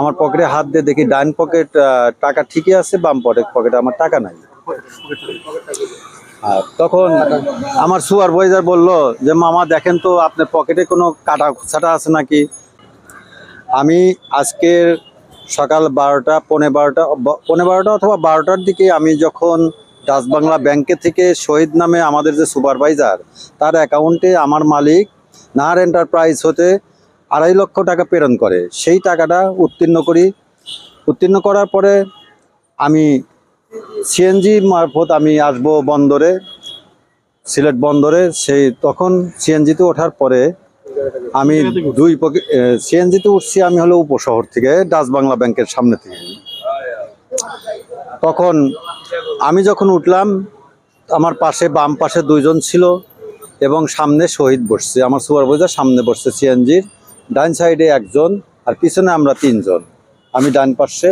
আমার পকেটে হাত দিয়ে দেখি ডাইন পকেট টাকা ঠিকই আছে, বাম পকেট, পকেটে আমার টাকা নাই। তখন আমার সুপারভাইজার বলল যে, মামা, দেখেন তো আপনার পকেটে কোনো কাটা ছাটা আছে নাকি? আমি আজকের সকাল বারোটা, পৌনে বারোটা পৌনে বারোটা অথবা বারোটার দিকে আমি যখন ডাচ বাংলা ব্যাংকে থেকে শহীদ নামে আমাদের যে সুপারভাইজার, তার অ্যাকাউন্টে আমার মালিক, নাহার এন্টারপ্রাইজ হতে আড়াই লক্ষ টাকা প্রেরণ করে। সেই টাকাটা উত্তীর্ণ করি। উত্তীর্ণ করার পরে আমি সিএনজি মারফত আমি আসব বন্দরে, সিলেট বন্দরে। সেই তখন সিএনজিতে ওঠার পরে আমি দুই সিএনজিতে উঠছি আমি হলো উপশহর থেকে, ডাচ বাংলা ব্যাংকের সামনে থেকে। তখন আমি যখন উঠলাম, আমার পাশে বাম পাশে দুইজন ছিল এবং সামনে শহীদ বসছে, আমার সুপারভাইজার সামনে বসছে সিএনজির ডান সাইডে একজন আর পিছনে আমরা তিনজন। আমি ডান পাশে,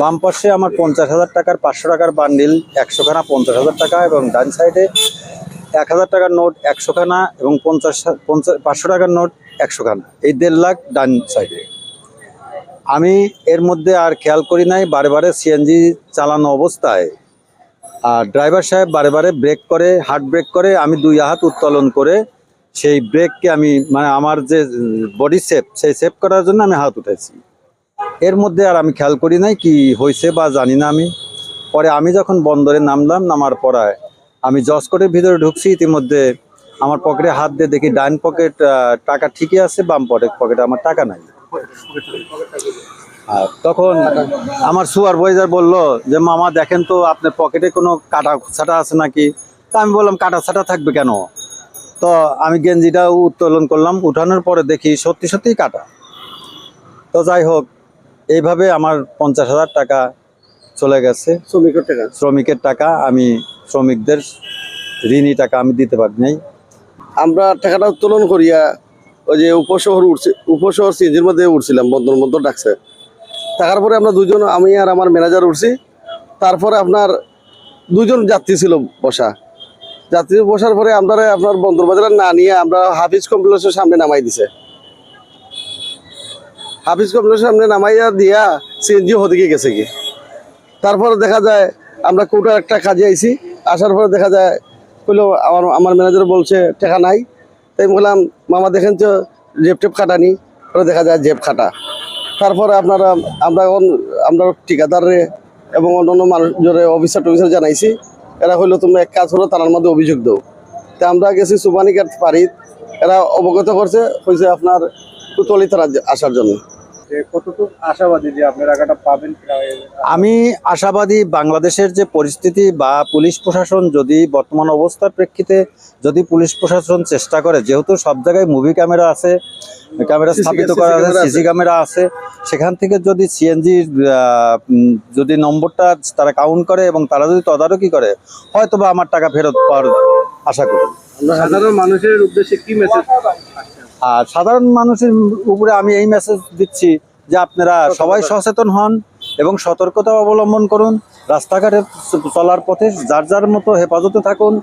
বাম পাশে আমার পঞ্চাশ হাজার টাকার পাঁচশো টাকার বান্ডিল একশো খানা পঞ্চাশ হাজার টাকা এবং ডান সাইডে এক হাজার টাকার নোট একশো খানা এবং পঞ্চাশ পঞ্চাশ, পাঁচশো টাকার নোট একশো খানা এই দেড় লাখ ডান সাইডে। আমি এর মধ্যে আর খেয়াল করি নাই, বারে বারে সিএনজি চালানো অবস্থায়। আর ড্রাইভার সাহেব বারে বারে ব্রেক করে, হার্ট ব্রেক করে, আমি দুই হাত উত্তোলন করে সেই ব্রেককে আমি মানে আমার যে বডি সেপ সেই সেভ করার জন্য আমি হাত উঠেছি এর মধ্যে আর আমি খেয়াল করি নাই কি হয়েছে বা জানি না আমি। পরে আমি যখন বন্দরে নামলাম, নামার পরায় আমি জসকোটের ভিতরে ঢুকছি, ইতিমধ্যে আমার পকেটে হাত দিয়ে দেখি ডাইন পকেট টাকা ঠিকই আছে, বাম পকেট পকেটে আমার টাকা নাই। তখন আমার সুয়ার সুপারভাইজার বলল যে, মামা, দেখেন তো আপনার পকেটে কোনো কাটা ছাটা আছে নাকি? তা আমি বললাম কাটা ছাটা থাকবে কেন? তো আমি গেঞ্জিটা উত্তোলন করলাম উঠানোর পরে দেখি সত্যি সত্যিই কাটা। তো যাই হোক এইভাবে আমার পঞ্চাশ হাজার টাকা চলে গেছে। শ্রমিকের টাকা? শ্রমিকের টাকা আমি শ্রমিকদের ঋণী টাকা আমি দিতে পারি নাই। আমরা টাকাটা উত্তোলন করিয়া ওই যে উপশহর উঠছে উপশহর সিএনজির মধ্যে উঠছিলাম বন্দর বন্দর ডাকছে। থাকার পরে আমরা দুজন আমি আর আমার ম্যানেজার উঠছি তারপরে আপনার দুজন যাত্রী ছিল বসা। যাত্রী বসার পরে আপনার বন্দর বাজারে না নিয়ে আমরা হাফিজ কমপ্লেক্সের সামনে নামাই দিছে। হাফিজ কমপ্লেক্সের সামনে নামাইয়া দিয়া সিএনজি হদিকে গেছে কি তারপরে দেখা যায় আমরা কোটার একটা কাজে আইছি, আসার পরে দেখা যায় কইলো আমার আমার ম্যানেজার বলছে, টাকা নাই। তাই বললাম, মামা দেখেন তো জেব টেপ কাটানি পরে দেখা যায় জেব কাটা। তারপরে আপনারা, আমরা এখন, আমরা ঠিকাদারে এবং অন্যান্য মানুষজনে অফিসার টফিসার জানাইছি এরা হইল তোমরা এক কাজ হলো তার মধ্যে অভিযোগ দাও। তা আমরা গেছি সুবানিকার পারিত এরা অবগত করছে হয়েছে আপনার কুতলি তারা আসার জন্য। কতটুকু আশাবাদী যে আপনি টাকাটা পাবেন আমি আশাবাদী বাংলাদেশের যে পরিস্থিতি বা পুলিশ প্রশাসন যদি বর্তমান অবস্থার প্রেক্ষিতে যদি পুলিশ প্রশাসন চেষ্টা করে যেহেতু সব জায়গায় মুভি ক্যামেরা আছে ক্যামেরা স্থাপিত করা আছে। সিসি ক্যামেরা আছে সেখান থেকে যদি সিএনজি যদি নম্বরটা তারা কাউন্ট করে এবং তারা যদি তদারকি করে হয়তো বা আমার টাকা ফেরত পাওয়ার আশা করি সাধারণ মানুষের উদ্দেশ্যে কি মেসেজ আর সাধারণ মানুষের উপরে আমি এই মেসেজ দিচ্ছি যে আপনারা সবাই সচেতন হন এবং সতর্কতা অবলম্বন করুন। রাস্তাঘাটে চলার পথে যার যার মতো হেফাজতে থাকুন।